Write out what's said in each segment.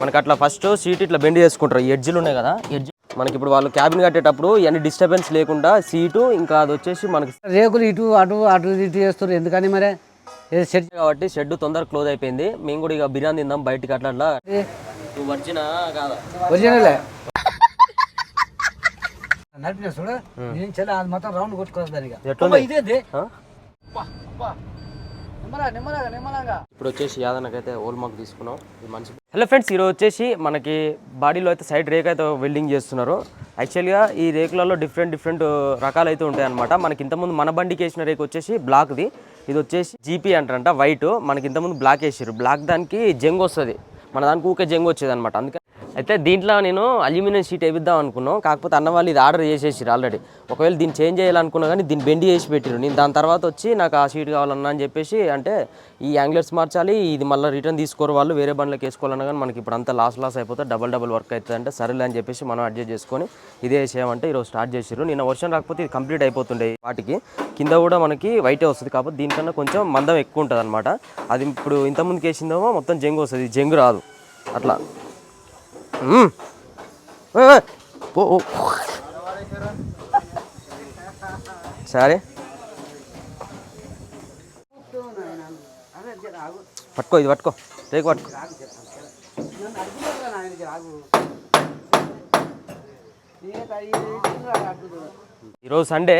మనకి అట్లా first seat ఇట్లా బెండ్ చేసుకుంటారు. ఎడ్జ్లు ఉన్నాయి కదా ఎడ్జ్ మనకి ఇప్పుడు వాళ్ళు క్యాబిన్ కట్టేటప్పుడు ఇవన్నీ డిస్టర్బెన్స్ లేకుండా సీటు ఇంకా అది వచ్చేసి మనకి రేకులు ఇటు అటు అటు ఇటు చేస్తారు. ఎందుకని మరి? సెట్ కాబట్టి షెడ్ తొందర క్లోజ్ అయిపోయింది. మేము కూడా ఇక బిర్యానీ తిందాం బయటికి అట్లా అట్లా. నువ్వు వచ్చినా కాదా? ఒరిజినలే నడిపిన చూడు. నేను చెల్లి అది మొత్తం రౌండ్ కొట్టుకోవాలి దానిగా ఎట్లుంది? ఇప్పుడు వచ్చేసి యాదనకైతే ఓల్ మాకు తీసుకున్నాం. ఇది మంచి హలో ఫ్రెండ్స్ ఈరోజు వచ్చేసి మనకి బాడీలో అయితే సైడ్ రేక్ అయితే వెల్డింగ్ చేస్తున్నారు. యాక్చువల్గా ఈ రేకులలో డిఫరెంట్ డిఫరెంట్ రకాలు అయితే ఉంటాయి అనమాట మనకి ఇంతకుముందు మన బండికి వేసిన రేక్ వచ్చేసి బ్లాక్ది. ఇది వచ్చేసి జీపీ అంటారంట వైట్ మనకి ఇంతకుముందు బ్లాక్ వేసారు బ్లాక్ దానికి జంగ్ వస్తుంది. మన దానికి ఊకే జంగ్ వచ్చేది అనమాట అందుకే అయితే దీంట్లో నేను అల్యూమినియం షీట్ వేయిద్దాం అనుకున్నాం. కాకపోతే అన్న వాళ్ళు ఇది ఆర్డర్ చేసేసారు ఆల్రెడీ. ఒకవేళ దీన్ని చేంజ్ చేయాలనుకున్నా కానీ దీన్ని బెండి చేసి పెట్టిరు నేను దాని తర్వాత వచ్చి నాకు ఆ షీట్ కావాలన్నా అని చెప్పేసి అంటే ఈ యాంగ్లర్స్ మార్చాలి ఇది మళ్ళీ రిటర్న్ తీసుకోరు వాళ్ళు వేరే బండ్లకు వేసుకోవాలన్నా కానీ మనకి ఇప్పుడు అంతా లాస్ లాస్ అయిపోతే డబల్ డబల్ వర్క్ అవుతుంది అంటే సరేలే అని చెప్పేసి మనం అడ్జస్ట్ చేసుకొని ఇదే చేయమంటే ఈరోజు స్టార్ట్ చేసారు నిన్న వర్షం రాకపోతే ఇది కంప్లీట్ అయిపోతుండే వాటికి. కింద కూడా మనకి వైటే వస్తుంది కాబట్టి దీనికన్నా కొంచెం మందం ఎక్కువ ఉంటుంది అనమాట అది ఇప్పుడు ఇంతకుముందుకు వేసిందేమో మొత్తం జంగు వస్తుంది. జంగు రాదు. అట్లా. సరే. పట్టుకో ఇది పట్టుకో. రేకు పట్టుకో. ఈరోజు సండే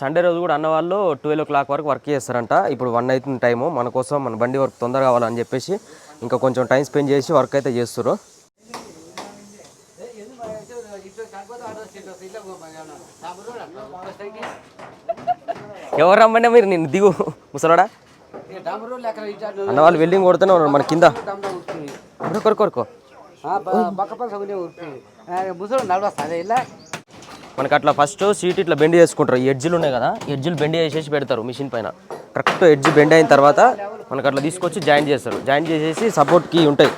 సండే రోజు కూడా అన్న వాళ్ళు ట్వెల్వ్ ఓ క్లాక్ వరకు వర్క్ చేస్తారంట. ఇప్పుడు వన్ అవుతుంది టైము మన కోసం మన బండి వర్క్ తొందరగా కావాలని చెప్పేసి ఇంకా కొంచెం టైం స్పెండ్ చేసి వర్క్ అయితే చేస్తారు ఎవరు రమ్మన్నా మీరు నేను దిగు ముసలాడా? అన్న వాళ్ళు వెల్డింగ్ కొడుతూనే ఉన్నారు మన కింద. కొరకు కొరకు మనకి అట్లా ఫస్ట్ సీట్ ఇట్లా బెండ్ చేసుకుంటారు. ఈ ఎడ్జ్లు ఉన్నాయి కదా ఎడ్జిలు బెండ్ చేసేసి పెడతారు మిషన్ పైన. కరెక్ట్ ఎడ్జ్ బెండ్ అయిన తర్వాత మనకి అట్లా తీసుకొచ్చి జాయిన్ చేస్తారు. జాయిన్ చేసేసి సపోర్ట్కి ఉంటాయి.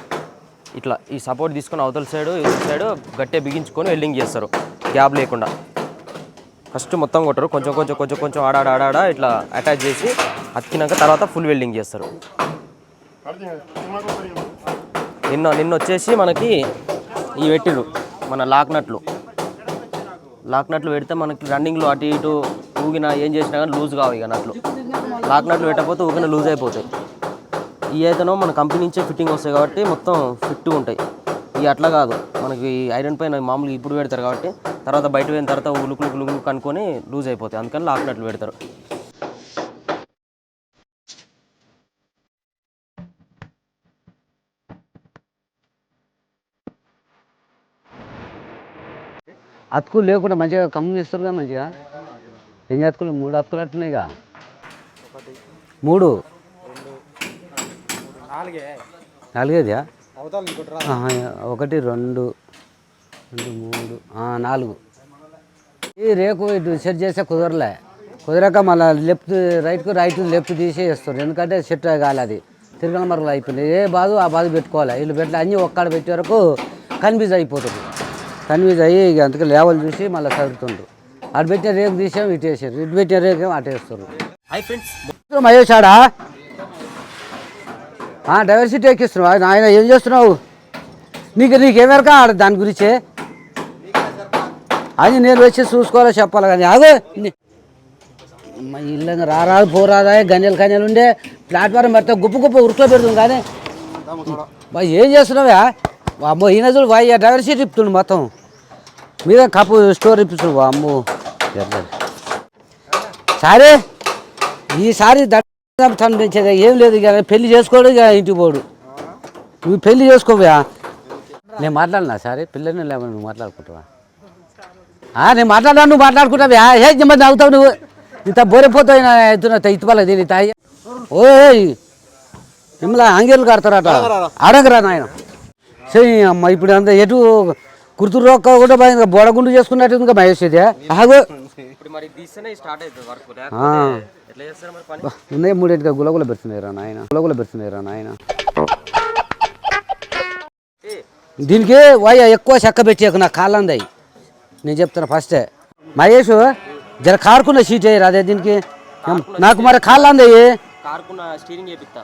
ఇట్లా ఈ సపోర్ట్ తీసుకొని అవతల సైడ్ ఇవతల సైడ్ గట్టే బిగించుకొని వెల్డింగ్ చేస్తారు. గ్యాప్ లేకుండా. ఫస్ట్ మొత్తం కొట్టరు. కొంచెం కొంచెం కొంచెం కొంచెం ఆడాడ ఆడాడ ఇట్లా అటాచ్ చేసి అతికినాక తర్వాత ఫుల్ వెల్డింగ్ చేస్తారు. నిన్న నిన్న వచ్చేసి మనకి ఈ పెట్టిరు మన లాక్ నట్లు పెడితే మనకి రన్నింగ్లో అటు ఇటు ఊగినా ఏం చేసినా కానీ లూజ్ కావు ఇక నట్లు. లాక్ నట్లు పెట్టకపోతే ఊగిన లూజ్ అయిపోతాయి. ఈ అయితేనో మన కంపెనీ నుంచే ఫిట్టింగ్ వస్తాయి కాబట్టి మొత్తం ఫిట్ ఉంటాయి. ఇవి అట్లా కాదు. మనకి ఐరన్ పైన మామూలుగా ఇప్పుడు పెడతారు కాబట్టి తర్వాత బయట పోయిన తర్వాత ఉలుకు ఉలుకు ఉలుకు కనుక్కొని లూజ్ అయిపోతాయి. అందుకని లాక్ నట్లు పెడతారు. అతుకులు లేకుండా మంచిగా కమ్ము ఇస్తారు కదా మంచిగా? ఎన్ని అతుకులు? మూడు అతుకులు అట్టున్నాయిగా మూడు? నాలుగేదా ఒకటి రెండు. రెండు మూడు నాలుగు. ఈ రేకు ఇటు సెట్ చేస్తే కుదరలే. కుదరక మళ్ళీ లెఫ్ట్ రైట్కు రైట్ లెఫ్ట్ తీసి వేస్తారు ఎందుకంటే సెట్ కాలే అది. తిరగల మరలు అయిపోయింది. ఏ బాధ ఆ బాధ పెట్టుకోవాలి. వీళ్ళు పెట్టలే అన్నీ ఒక్కడ పెట్టే వరకు కన్ఫ్యూజ్ అయిపోతుంది. కన్ఫ్యూజ్ అయ్యి ఇక అందుకే లేవలు చూసి మళ్ళీ చదువుతుండ్రు అటు పెట్టిన రేకు తీసాం ఇటు వేసారు. ఇటు పెట్టిన రేకు అటు వేస్తారు. మహేష్ ఆడా? డైవర్సిటీ ఎక్కిస్తున్నావు. ఆయన ఏం చేస్తున్నావు? నీకు నీకేమెరక ఆడ దాని గురించే? అది నేను వచ్చి చూసుకోవాలో చెప్పాలి కానీ ఆగో. నీ- ఇల్లు రారాదు పోరాదా గంజలు గంజలు ఉండే ప్లాట్ఫారం పెడితే గుప్ప గుప్ప ఉరుకులో పెడుతుంది కానీ ఏం చేస్తున్నావా అమ్మో ఈయన చూడు వాయి డ్రైవర్ సీట్ ఇప్పుతుండు మొత్తం. మీద కప్పు స్టోర్ ఇప్పిస్తుంది అమ్మో సారీ సరే ఈసారి దండించేది ఏం లేదు ఇక పెళ్ళి చేసుకోడు ఇక ఇంటికి పోడు. నువ్వు పెళ్ళి చేసుకోవా నేను మాట్లాడినా సరే? పిల్లని లేవని నువ్వు మాట్లాడుకుంటావా? నేను మాట్లాడా నువ్వు మాట్లాడుకుంటావా ఏ మరి అవుతావు నువ్వు? ఇంత బోరెపోతావు ఎత్తున ఇటుపల్ల దీని తాయి. ఓయ్ మిమ్మల్ని అంగేలు కడతారట. అడగరా నాయన. సరే అమ్మ ఇప్పుడు అంత ఎటు కుర్తురు రొక్క కూడా బాగా బోడగుండు చేసుకున్నట్టు ఇంకా మహేష్ ఇది. ఆగో. ఉన్నాయి మూడేటిగా గులగుల పెడుతున్నాయి రా నాయన. గులగుల పెడుతున్నాయి రా నాయన దీనికి వయ ఎక్కువ చెక్క పెట్టేకు నా కాళ్ళంది. నేను చెప్తాను ఫస్టే. మహేష్ జర కారుకున్న సీట్ వేయరు? అదే దీనికి నాకు మరి కార్కున్న స్టీరింగ్ చేపిస్తా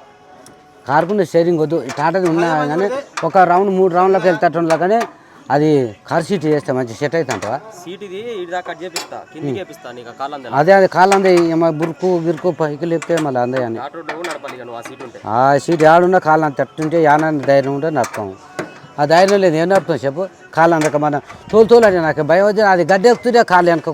కారుకున్న స్టేరింగ్ వద్దు. టాటాది ఉన్నా కానీ ఒక రౌండ్ మూడు రౌండ్లకు వెళ్తాట్టులా కానీ అది కార్ సీట్ చేస్తే మంచి సెట్ అవుతుంటా సీట్ ఇది ఇటు దాకా కట్ చేపిస్తా కిందికి చేపిస్తా నీకు కాలం అదే అది కాళ్ళు అందే బురుకు గిరుకు పైకి లేపితే మళ్ళీ అందే అని ఆ సీట్ ఉంటే. ఆ సీట్ ఆడున్న కాళ్ళు అంత. తట్టుంటే యానాన్ని ధైర్యం ఉంటే నడతాం ఆ ధైర్యం లేదు ఏం నడుపుతాం చెప్పు? కాళ్ళు అందక మన తోలు తోలు అంటే నాకు భయం వచ్చింది అది గడ్డ ఎక్కుతుంటే కాళ్ళు వెనక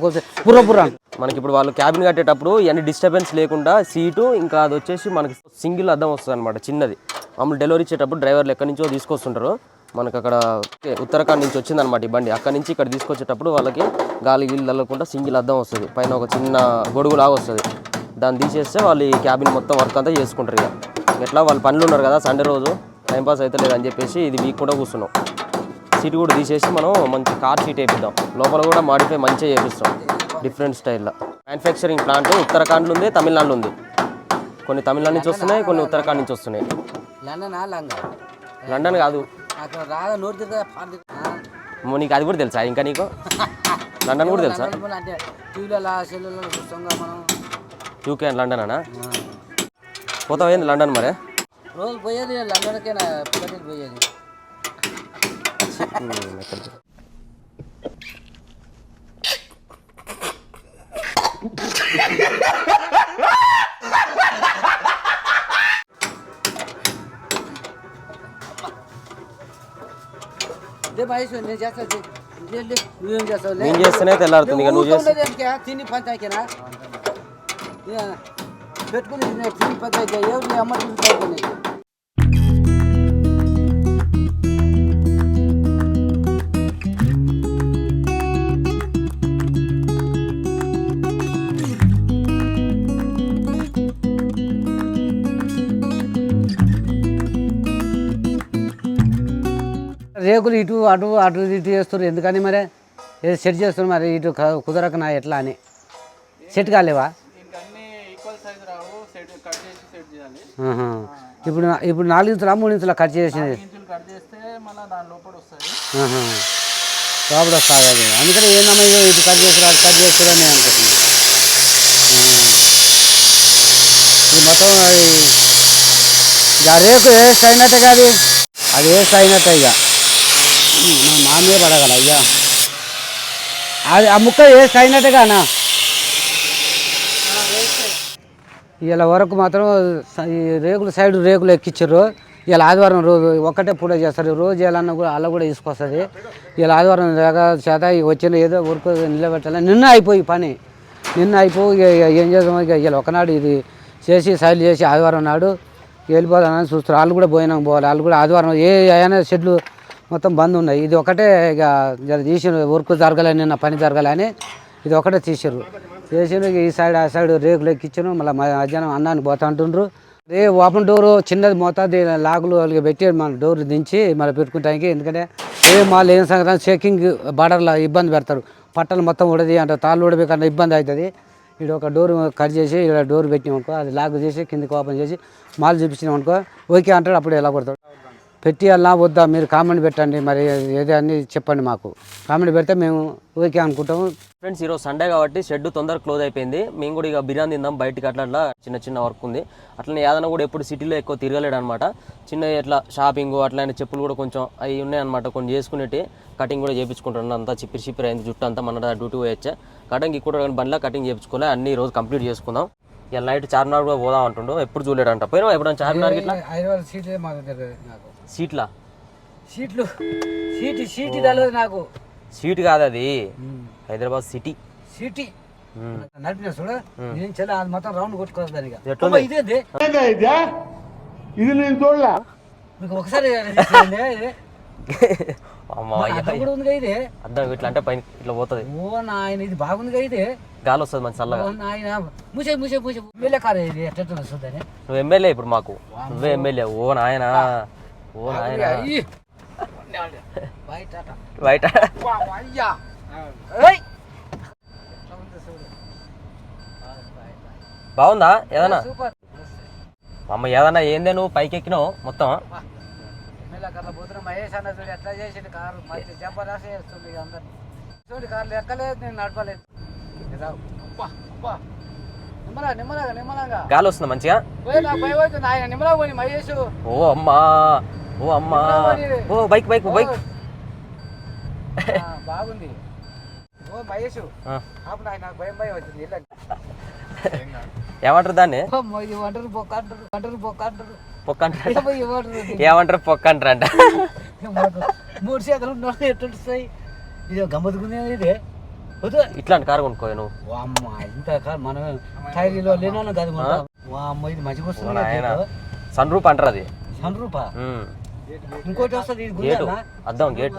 బుర్ర బుర్ర మనకి ఇప్పుడు వాళ్ళు క్యాబిన్ కట్టేటప్పుడు ఎన్ని డిస్టర్బెన్స్ లేకుండా సీటు ఇంకా అది వచ్చేసి మనకి సింగిల్ అద్దం వస్తుంది అనమాట చిన్నది. మామూలు డెలివరీ ఇచ్చేటప్పుడు డ్రైవర్లు ఎక్కడి నుంచో తీసుకొస్తుంటారు. మనకు అక్కడ ఉత్తరాఖండ్ నుంచి వచ్చిందనమాట ఈ బండి. అక్కడ నుంచి ఇక్కడ తీసుకొచ్చేటప్పుడు వాళ్ళకి గాలి గీళ్ళు తల్లకుండా సింగిల్ అద్దం వస్తుంది. పైన ఒక చిన్న గొడుగు లాగా వస్తుంది. దాన్ని తీసేస్తే వాళ్ళు ఈ క్యాబిన్ మొత్తం వర్క్ అంతా చేసుకుంటారు ఇక. ఎట్లా వాళ్ళు పనులు ఉన్నారు కదా సండే రోజు. టైంపాస్ అయితే లేదని చెప్పేసి ఇది వీక్ కూడా కూర్చున్నాం. సీట్ కూడా తీసేసి మనం మంచి కార్ సీట్ వేపిద్దాం. లోపల కూడా మాడిఫై మంచిగా చేపిస్తాం. డిఫరెంట్ స్టైల్లో మ్యానుఫ్యాక్చరింగ్ ప్లాంట్ ఉత్తరాఖండ్లో ఉంది తమిళనాడులో ఉంది. కొన్ని తమిళనాడు నుంచి వస్తున్నాయి కొన్ని ఉత్తరాఖండ్ నుంచి వస్తున్నాయి. లండనా కాదు. నీకు అది కూడా తెలుసా? ఇంకా నీకు? లండన్ కూడా తెలుసా? యూకే అండ్ లండన్ అనా? పోతావు ఏంది లండన్ మరే? రోజు పోయేది లండన్కేనా పిల్లలకి పోయేది ఉమ్, ఎక్కడికి? ఇదే మహేష్ నేను చేస్తా చెయ్. లే, లే, నువ్వేం చేస్తావు లే. నేను చేస్తేనే తెల్లారుతుంది ఇక నువ్వు ఊరికే చేస్తే ఉండేది ఏంటికే? తిని పంచాయకేనా ఇక పెట్టుకుని తినే తిని పంచాయకే ఎవరు నీ అమ్మ చూసుకోవాలి రేకులు ఇటు అటు అటు ఇటు చేస్తారు ఎందుకని మరి? ఏదో సెట్ చేస్తారు మరి ఇటు క- కుదరక నా ఎట్లా అని. సెట్ కాలేవా. ఇప్పుడు ఇప్పుడు నాలుగు ఇంచులా మూడు ఇంచులా కట్ చేసింది. ఆహా. లోపల వస్తుంది అది. అందుకని ఏందమ్మా ఇదో? ఇటు కట్ చేస్తారు అటు కట్ చేస్తారు అని అనుకుంటుంది ఇది మొత్తం అది రేకు వేస్ట్ అయినట్టే కాదు అది? వేస్ట్ అయినట్టే ఇక. మా మీద పడగల అయ్యా. అది ఆ ముక్క వేస్ట్ అయినట్టుగానా ఇలా వరకు మాత్రం ఈ రేకులు సైడ్ రేకులు ఎక్కించారు ఇలా ఆదివారం రోజు ఒక్కటే పూట చేస్తారు. రోజు ఇలాన్న కూడా అలా కూడా తీసుకొస్తుంది. ఇలా ఆదివారం చేత వచ్చిన ఏదో వర్క్ నిలబెట్టాలి. నిన్న అయిపోయి పని. నిన్న అయిపోయి ఏం చేద్దాం? ఇక ఇలా ఒకనాడు ఇది చేసి సైడ్ చేసి ఆదివారం నాడు వెళ్ళిపోదామని చూస్తారు వాళ్ళు కూడా పోయినాం పోవాలి. వాళ్ళు కూడా ఆదివారం ఏ అయినా షెడ్లు మొత్తం బంద్ ఉన్నాయి. ఇది ఒకటే ఇక జర వర్క్ జరగాలని నిన్న పని జరగాలని. ఇది ఒకటే తీసారు చేసిన ఈ సైడ్ ఆ సైడ్ రేకులు ఎక్కించను మళ్ళీ మధ్యాహ్నం అన్నాన్ని పోతా అంటుండ్రు. రే ఓపెన్ డోరు చిన్నది మోతాది లాగులు వాళ్ళకి పెట్టి మన డోర్ దించి మళ్ళీ పెట్టుకుంటానికి. ఎందుకంటే ఏ మాల్ ఏం సంగతి చెకింగ్ బార్డర్లో ఇబ్బంది పెడతారు. పట్టలు మొత్తం ఉడది అంటే తాళ్ళు ఉడబేకన్నా ఇబ్బంది అవుతుంది ఇక్కడ ఒక డోర్ కట్ చేసి ఇక్కడ డోర్ పెట్టినాం అనుకో అది లాక్ చేసి కిందకి ఓపెన్ చేసి మాల్ చూపించినాం అనుకో ఓకే అంటాడు. అప్పుడు ఎలా కొడతాడు. పెట్టి అలా వద్దా మీరు కామెంట్ పెట్టండి మరి ఏదో అన్ని చెప్పండి మాకు. కామెంట్ పెడితే మేము ఓకే అనుకుంటాము. ఫ్రెండ్స్ ఈరోజు సండే కాబట్టి షెడ్ తొందర క్లోజ్ అయిపోయింది. మేము కూడా ఇక బిర్యానీ తిందాం బయటికి అట్లా అట్లా చిన్న చిన్న వర్క్ ఉంది. అట్లనే ఏదైనా కూడా ఎప్పుడు సిటీలో ఎక్కువ తిరగలేడు అనమాట చిన్న ఇట్లా షాపింగ్ అట్లాంటి చెప్పులు కూడా కొంచెం అవి ఉన్నాయన్నమాట కొన్ని చేసుకునేటి కటింగ్ కూడా చేయించుకుంటున్నాను అంతా చిప్పిరి చిప్పిరి అయింది జుట్టు అంతా మన డ్యూటీ పోయొచ్చా. కటింగ్ కూడా కానీ బండిలో కటింగ్ చేయించుకోలే అన్ని రోజు కంప్లీట్ చేసుకుందాం. ఇక నైట్ చార్మినార్ కూడా పోదాం అంటుండు ఎప్పుడు చూడలేడంట. పోయినా ఎప్పుడైనా చార్మినార్ ఇట్లా? హైదరాబాద్ సీట్లే మాకు సీట్లా? సీట్లు సీట్ సీట్ తెలియదు నాకు. సీట్ కాదు అది హైదరాబాద్ సిటీ. సిటీ. నడిపిన చూడు. నేను చెల్ల అది మొత్తం రౌండ్ కొట్టుకోవాలి ఎట్లుంది? ఇదేంది? ఇది? నేను చూడలే. మీకు ఒకసారి అర్థం ఇట్లా అంటే పైన ఇట్లా పోతుంది. ఓ నాయన ఇది బాగుంది ఇది. గాలి వస్తుంది మంచి చల్లగా. ఓ నాయన మూసే మూసే మూసే. వెళ్ళే కారు ఇది ఎట్లా వస్తుందని. నువ్వు ఎమ్మెల్యే ఇప్పుడు మాకు. నువ్వే ఎమ్మెల్యే. ఓ నాయనా. ఓ నాయనా. బయట బాగుందా ఏదన్నా? అమ్మ ఏదన్నా ఏందే నువ్వు పైకి ఎక్కినావు మొత్తం మహేష్ అన్న చూడు ఎట్లా చేసిండు కారు. మంచి జబర్దస్త్ చేస్తుంది అందరిని. చూడు కార్లు ఎక్కలేదు నేను నడపలేదు. గాలి వస్తుంది మంచిగా? ఓ అమ్మా. ఓ అమ్మా. ఓ బైక్ బైక్ బైక్. బాగుంది. ఓ మహేష్. ఆ. అప్పుడు ఆయన నాకు భయం భయం వచ్చింది ఏమంటారు దాన్ని? అమ్మో, ఒంటరి బొక్క అంటారు అంటారు పొక్క అంటారు ఏమో ఏమంటారు? ఏమంటారు? పొక్క అంటారు అంట ఏమంటారు? మూడు చేతులు ఉన్నోళ్ళు ఎట్టుంటాయి ఇది గమ్మత్తుకునే ఇది. ఇట్లాంటి కారు కొనుక్కో నువ్వు. వామ్మ ఇంత కాదు మనం టైరీలో లేనోళ్ళు కాదు. వామ్మ ఇది మంచిగా వస్తుంది సన్ రూప్ అంటారు అది. సన్ రూపా. ఇంకోటి వస్తుంది గేటు? అద్దం గేట్.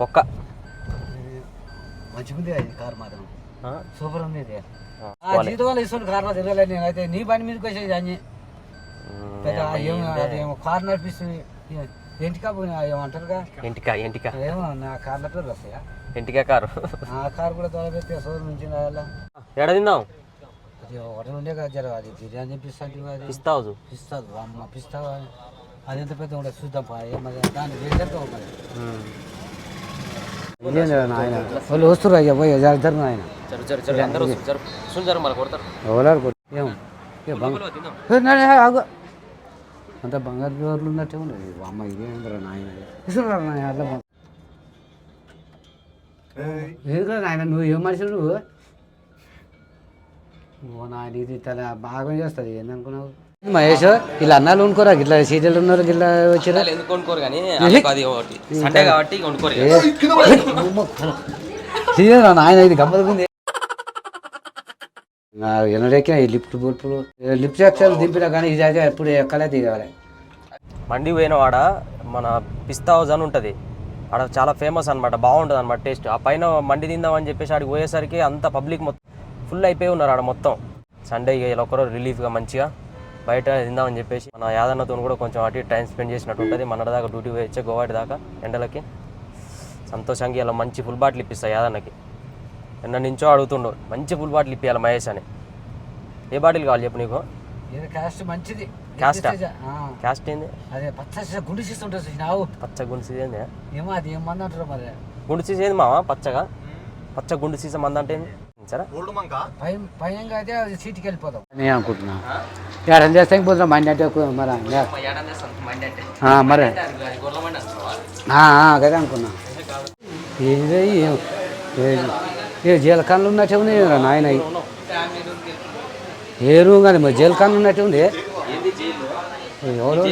పొక్క. మంచిగా ఉంది ఇది కారు మాత్రం. ఆ? సూపర్ ఉంది ఇది. జీతం వల్ల ఇస్తుంది కారులో తిరగలేదు నేనైతే నీ బండి మీదకి వచ్చేది దాన్ని ఏమో కారు నడిపిస్తుంది. ఎంటికా పోయినా ఏమంటారుగా ఇంటిక ఇంటిక ఏమో నా కార్ల పేర్లు వస్తాయా ఇంటికే కారు. ఆ కారు కూడా తోలబెట్టి సోరు నుంచి ఎడ తిందాం? అది ఒకటి ఉండే కదా జర అది బిర్యానీ అది పిస్తా హౌస్. పిస్తావు అమ్మ పిస్తావా అది ఎంత పెద్ద ఉండదు చూద్దాం ఏమది దాన్ని వేసేద్దాం మరి ఇదేం ఆయన వాళ్ళు వస్తున్నారు అయ్యా పోయి జరుగుతారు వస్తారు. కొడతారు. ఎవరు నాయన, ఆగు. అంత బంగారు జోర్లు ఉన్నట్టే ఉండదు అమ్మ ఇదేంద్రా నాయన. ఇసురా నాయన అట్లా నాయన నువ్వు ఏం మనిషి నువ్వు? ఓ నాయన ఇది తన బాగా చేస్తుంది. ఏందనుకున్నావు మహేష్ ఇలా అన్నాలు ఉండుకోరా ఇట్లా సీరియల్ ఉన్నారు ఇట్లా వచ్చిరా ఎందుకు కొనుక్కోరు కానీ? సండే కాబట్టి. కొనుక్కోరు. సీరియల్ నాయన ఇది గమ్మతుంది ఎన్నడెక్కిన ఈ లిఫ్ట్ బుల్పులు. లిఫ్ట్ సెక్షన్ దింపినా కానీ ఇది అయితే ఎప్పుడు ఎక్కలే దిగాలి. మండి పోయిన వాడ మన పిస్తా హౌస్ అని ఉంటుంది. ఆడ చాలా ఫేమస్ అనమాట బాగుంటుంది అనమాట టేస్ట్. ఆ పైన మండి తిందామని చెప్పేసి ఆడికి పోయేసరికి అంత పబ్లిక్ మొత్తం ఫుల్ అయిపోయి ఉన్నారు ఆడ మొత్తం. సండే ఇక ఇలా ఒకరోజు రిలీఫ్గా మంచిగా. బయట తిందామని చెప్పేసి మన యాదన్నతో కూడా కొంచెం అటు టైం స్పెండ్ చేసినట్టు ఉంటుంది మన దాకా డ్యూటీ పోయొచ్చే గోవాటి దాకా ఎండలకి సంతోషంగా ఇలా మంచి ఫుల్ బాటిల్ ఇప్పిస్తా యాదన్నకి. ఎన్న నుంచో అడుగుతుండు మంచి ఫుల్ బాటిల్ ఇప్పియాలి మహేష్ అని. ఏ బాటిల్ కావాలి చెప్పు నీకు? కాస్ట్ మంచిది. క్యాస్ట్ ఏంది? అదే పచ్చ గుండు పచ్చ సీజ ఏంది? ఏమో అది ఏమన్నా అంటారు మరి. గుండు ఏంది మావా? పచ్చగా? పచ్చ గుండు సీస మంద అంటే ఏంది? సరే పై పైన అయితే అది సీటుకి వెళ్ళిపోతాం నేను అనుకుంటున్నా. ఏడం చేస్తే పోతున్నాం మండి అంటే ఎక్కువ మరి మరి. ఆ, ఆ, అదే అనుకున్నా. ఏదో ఏ జీలకాన్లు ఉన్నట్టే ఉంది నాయన. ఏ రూమ్ కానీ మరి జీలకాన్లు ఉన్నట్టే ఉంది. ఎవరు?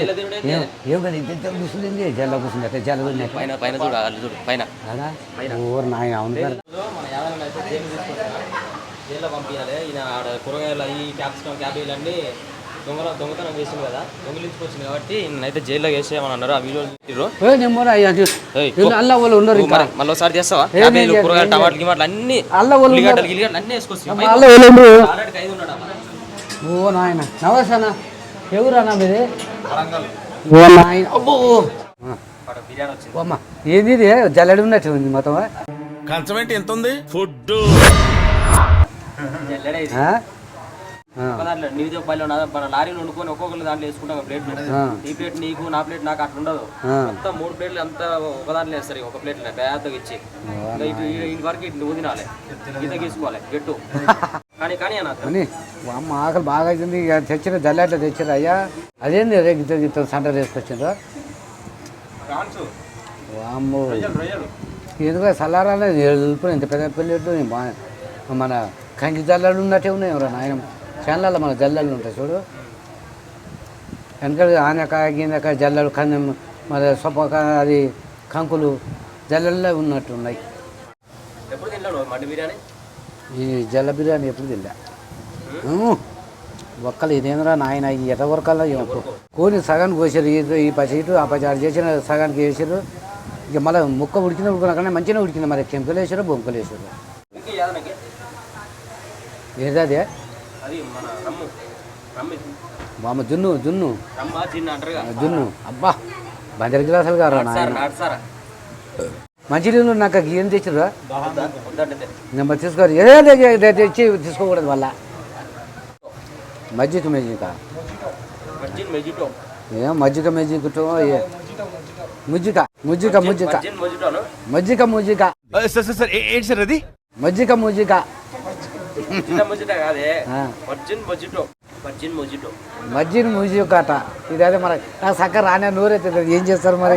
ఏం ఏం కదా ఇంత ఇంత కూర్చుంది జల్ల కూర్చుంది. అట్లా జల్ల ఉంది పైన పైన చూడు వాళ్ళు చూడు పైన. కదా ఓరు నాయన అవును కదా మన యాదవ్ అయితే జైలు తీసుకొచ్చారు జైల్లో పంపించాలి. ఈయన ఆడ కూరగాయలు ఈ క్యాప్సికమ్ క్యాబేజీలు అన్నీ దొంగల దొంగతనం చేసింది కదా. దొంగిలించుకొచ్చింది కాబట్టి ఈయనైతే జైల్లో వేసేయమని అన్నారు. ఆ అల్ల వాళ్ళు ఉన్నారు మళ్ళీ ఒకసారి చేస్తావా? క్యాబేజీలు కూరగాయలు టమాటాలు గిమాటలు అన్ని అల్ల వాళ్ళు ఉల్లిగడ్డలు గిల్లిగడ్డలు అన్నీ వేసుకొచ్చి అల్ల వాళ్ళు ఉన్నారు. ఆల్రెడీ ఐదు ఉన్నాడు ఓ నాయన. నమస్తే అన్న ఎవరన్నా మీది ఓ నాయన అబ్బో. అక్కడ బిర్యానీ వచ్చింది. ఓ అమ్మ. ఏది ఇది? జల్లడి ఉన్నట్టు ఉంది మొత్తం. కంచం ఏంటి? ఎంత ఉంది? ఫుడ్ పల్లె ఉన్న మన లారీని వండుకొని ఒక్కొక్కరు దాంట్లో వేసుకుంటాం ప్లేట్. నీ ప్లేట్ నీకు నా ప్లేట్ నాకు అట్లా ఉండదు. మొత్తం మూడు ప్లేట్లు అంతా ఒక దాంట్లో వేస్తారు ఒక ప్లేట్ పెద్దగా ఇచ్చి. ఇటు ఈ- ఈ వరకు ఇటు నువ్వు తినాలి. గీత గీసుకోవాలి గట్టు అన్న అని అమ్మ ఆకలి బాగా అవుతుంది ఇక తెచ్చిన జల్లెట్ల తెచ్చారు అయ్యా. అదేంది అదే గిత్త గిత్త సంట అమ్మో రొయ్యలు ఎందుకు వెళ్ళిపోయి ఇంత పెద్ద పెళ్ళి మన కంకి జల్లలు ఉన్నట్టే ఉన్నాయి ఎవరు నాయన చేనులలో మన జల్లలు ఉంటాయి చూడు. వెనక ఆనకాయ గిన్నెకాయ జల్లలు కంది మరి సొప్పకాయ అది కంకులు జల్లల్లో ఉన్నట్టు ఉన్నాయి. ఎప్పుడు తింటాడు మండి బిర్యానీ? ఈ జల్ల బిర్యానీ ఎప్పుడు తిందా ఒక్కలు ఇదేంద్రా నాయన ఈ ఎట వరకల్లా కోని సగానికి కోసారు ఈ- పచ్చి ఇటు ఆ పచ్చి చేసిన సగానికి వేసారు ఇక మళ్ళీ ముక్క ఉడికిన ఉడికిన మంచిగా ఉడికింది. మరి కెంపులు వేసారు బొంకలు వేసారు. ఇంకే యాదనకి ఏది అదే? అది మన రమ్ము. రమ్మి బామ్మ జున్ను జున్ను. జున్ను అబ్బా బంజరు గ్లాసులు గారు మంచినీళ్ళు నాకు ఏం వద్దంటే నెంబర్ తీసుకోరు ఏ తెచ్చి తీసుకోకూడదు మళ్ళా. మజ్జిగ మెజ్జిక మజ్జిన్ మెజిటో ఏం మజ్జిగ మెజ్జికటో ఏ ముజ్జిక ముజ్జిక ముజ్జిక. మజ్జిగ ముజ్జిక. సార్ సార్ సార్ ఏంటి సార్ అది? మజ్జిగ ముజ్జిక. మజ్జిని కాట ఇది అదే మరి నాకు చక్కగా రానే నూరైతే ఏం చేస్తారు మరి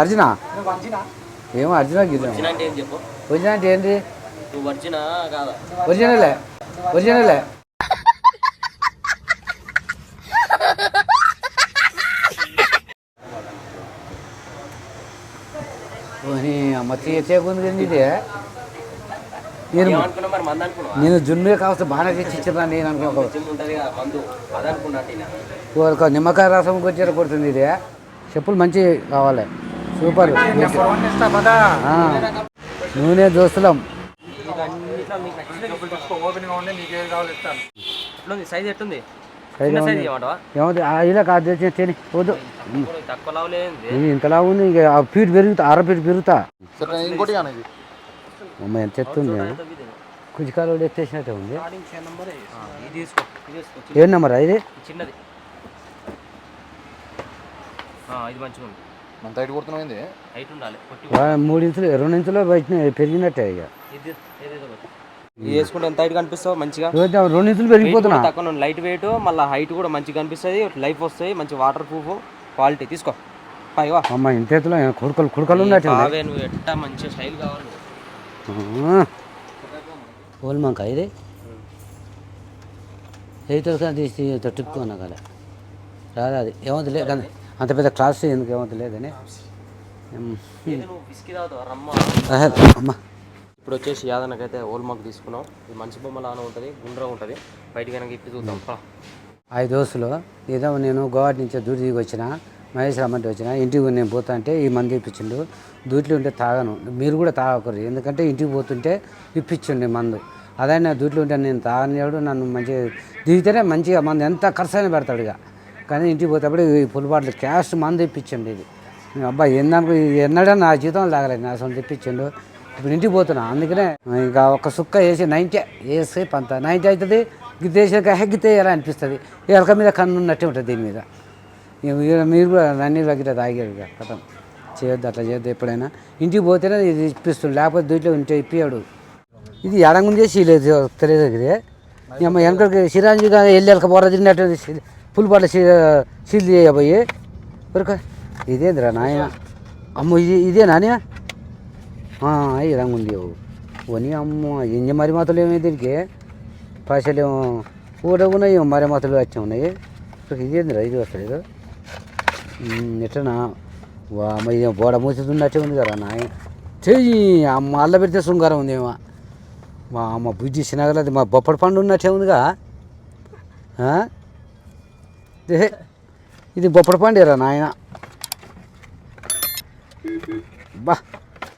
అర్జునా? ఏమో అర్జునా? గిరి వర్జిన్ అంటే ఏంటి ఒరిజినలే. ఒరిజినలే. అమ్మ తీయచేకుంది కానీ ఇదే. నేను జున్ను కాస్త బాగానే తెచ్చి ఇచ్చిన నేను అనుకో జిమ్ ఉంటుంది కదా మందు. అదనుకున్నా నేను. ఒక నిమ్మకాయ రసం కొచ్చేర కొడుతుంది ఇది. చెప్పులు మంచి కావాలి. సూపర్. నూనె దోస్తులం సైజ్ ఆ ఇలా కాదు తిని వద్దు ఇంతలా ఉంది ఇక ఆ ఫీట్ పెరుగుతా అర ఫీట్ పెరుగుతా. అమ్మ ఎంత ఎత్తుంది కుజికాలు ఎత్తేసినట్టే ఉంది. ఏం? నెంబర్ ఇది? చిన్నది. ఇది మంచిగా ఉంది. తైట్ కొడుతున్నామైంది హైట్ ఉండాలి. మూడు ఇంచులు రెండు ఇంచులు బయట పెరిగినట్టే ఇక. ఇది ఏదేదో ఒకటి. ఇది వేసుకుంటే ఎంత హైట్ కనిపిస్తావు మంచిగా? చూద్దాం, రెండు ఇంచులు పెరిగిపోతున్నా. తక్కువ లైట్ వెయిట్ మళ్ళీ హైట్ కూడా మంచిగా కనిపిస్తుంది. లైఫ్ వస్తుంది. మంచి వాటర్ ప్రూఫ్ క్వాలిటీ తీసుకో పైవా అమ్మ ఇంత ఎత్తులో కుడుకలు కుడుకలు ఉన్నట్టు. బావే నువ్వు ఎట్టా మంచి స్టైల్ కావాలి ఓల్మంక ఇది? ఎయితో తీసి తట్టుకున్నా కదా రాదు అది? ఏమవుతుంది లేదు అంత పెద్ద క్లాస్ ఎందుకు ఏమవుతుంది లేదని అమ్మ. ఇప్పుడు వచ్చేసి యాదనకైతే ఓల్మాక్ తీసుకున్నాం. ఇది మంచి బొమ్మ లాగా ఉంటుంది గుండ్రగా ఉంటుంది. బయటికి కనుక ఇప్పి చూద్దాం. ఐదు దోస్తులు ఏదో నేను గోవాటి నుంచి దూరి దిగి వచ్చిన మహేష్ రమ్మంటే వచ్చిన ఇంటికి నేను పోతా అంటే ఈ మంది ఇప్పించిండు. దూట్లు ఉంటే తాగను. మీరు కూడా తాగకూడదు. ఎందుకంటే ఇంటికి పోతుంటే ఇప్పించండి మందు. అదే నా దూట్లు ఉంటే నేను తాగనివాడు నన్ను మంచిగా దిగితేనే మంచిగా మందు ఎంత ఖర్చు అయినా పెడతాడు ఇక. కానీ ఇంటికి పోతేప్పుడు ఈ పులిపాట్లు క్యాస్ట్ క్యాష్ మందు ఇప్పించండి ఇది. అబ్బా ఏందనుకో ఎన్నడా నా జీతం లాగలేదు నా సొంత తెప్పించండు. ఇప్పుడు ఇంటికి పోతున్నా అందుకనే ఇక ఒక సుక్క వేసి నైంటీ వేసి పంత నైంటీ అవుతుంది గిద్దేసాక హెగ్గితే ఎలా అనిపిస్తుంది? ఎలక మీద కన్ను ఉన్నట్టే ఉంటుంది దీని మీద. మీరు- కూడా రన్నీ దగ్గర తాగారు ఇక కథం చేయొద్దు అట్లా చేయొద్దు ఎప్పుడైనా. ఇంటికి పోతేనే ఇది ఇప్పిస్తుంది లేకపోతే దీంట్లో ఉంటే ఇప్పియాడు ఇది ఎడంగుంది లేదు తెలియదు ఇది అమ్మ వెనకకి వెళ్ళి వెళ్ళక బోర తిన్నట్టు పుల్ బాటలు సీల్ చేయబోయి ఊరుకో ఇదేందిరా నాయన? అమ్మో ఇది ఇదే నాని ఇదంగా ఉంది. ఓని అమ్మో ఎన్ని మరి మాతలు ఏమి దీనికి? పైసలు ఏమో కూడా ఉన్నాయి మరి మాతలు వచ్చి ఉన్నాయి. ఇదేందిరా ఇది వస్తుంది ఇది ఎట్లనా? వా అమ్మ ఇది బోడ మూసుతున్నట్టే ఉంది కదా నాయ చెయ్యి అమ్మ అల్ల పెడితే శృంగారం ఉంది ఏమో. మా అమ్మ బుజ్జి చిన్నగలది మా బొప్పడి పండు ఉన్నట్టే ఉందిగా. ఇది బొప్పడి పండేరా నాయన?